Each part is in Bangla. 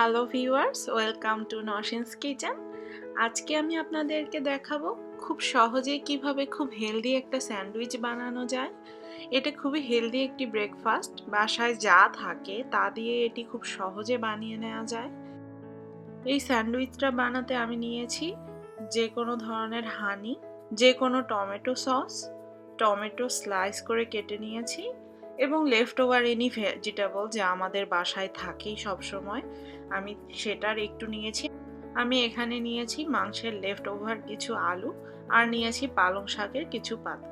Hello viewers, welcome to Nashin's kitchen. আজকে আমি আপনাদেরকে দেখাবো খুব সহজেই কীভাবে খুব হেলদি একটা স্যান্ডউইচ বানানো যায়। এটা খুবই হেলদি একটি ব্রেকফাস্ট, বাসায় যা থাকে তা দিয়ে এটি খুব সহজে বানিয়ে নেওয়া যায়। এই স্যান্ডউইচটা বানাতে আমি নিয়েছি যে কোনো ধরনের হানি যে কোনো টমেটো সস, টমেটো স্লাইস করে কেটে নিয়েছি। এবং লেফট ওভার এনি ভেজিটেবল যা আমাদের বাসায় থাকেই সবসময়, আমি সেটার একটু নিয়েছি। আমি এখানে নিয়েছি মাংসের লেফট ওভার কিছু আলু আর নিয়েছি পালং শাকের কিছু পাতা।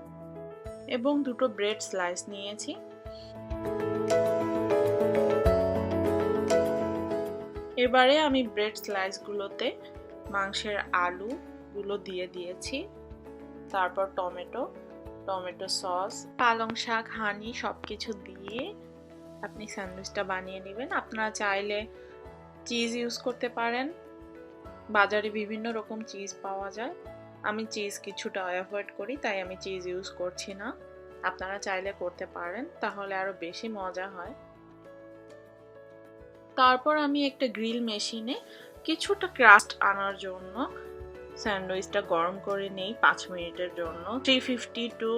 এবং দুটো ব্রেড স্লাইস নিয়েছি। এবারে আমি ব্রেড স্লাইসগুলোতে মাংসের আলুগুলো দিয়ে দিয়েছি। তারপর টমেটো টমেটো সস, পালং শাক হানি সব কিছু দিয়ে আপনি স্যান্ডউইচটা বানিয়ে নেবেন। আপনারা চাইলে চিজ ইউজ করতে পারেন। বাজারে বিভিন্ন রকম চিজ পাওয়া যায়। আমি চিজ কিছুটা অ্যাভয়েড করি, তাই আমি চিজ ইউজ করছি না। আপনারা চাইলে করতে পারেন, তাহলে আরও বেশি মজা হয়। তারপর আমি একটা গ্রিল মেশিনে কিছুটা ক্রাস্ট আনার জন্য স্যান্ডউইচটা গরম করে নেই পাঁচ মিনিটের জন্য। Three fifty to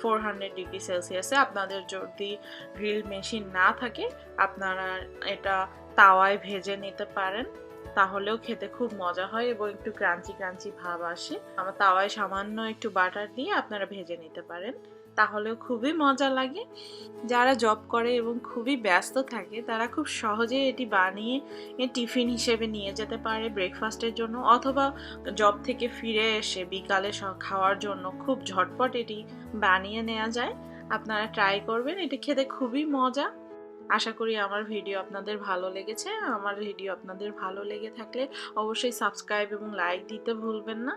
four hundred degree সেলসিয়াসে আপনাদের যদি গ্রিল মেশিন না থাকে, আপনারা এটা তাওয়ায় ভেজে নিতে পারেন। তাহলেও খেতে খুব মজা হয় এবং একটু ক্রাঞ্চি ক্রাঞ্চি ভাব আসে। আমার তাওয়ায় সামান্য একটু বাটার দিয়ে আপনারা ভেজে নিতে পারেন। তাহলেও খুবই মজা লাগে। যারা জব করে এবং খুবই ব্যস্ত থাকে, তারা খুব সহজে এটি বানিয়ে টিফিন হিসেবে নিয়ে যেতে পারে ব্রেকফাস্টের জন্য অথবা জব থেকে ফিরে এসে বিকালে খাওয়ার জন্য খুব ঝটপট এটি বানিয়ে নেওয়া যায়। আপনারা ট্রাই করবেন, এটি খেতে খুবই মজা। আশা করি আমার ভিডিও আপনাদের ভালো লেগেছে। আমার ভিডিও আপনাদের ভালো লেগে থাকলে অবশ্যই সাবস্ক্রাইব এবং লাইক দিতে ভুলবেন না।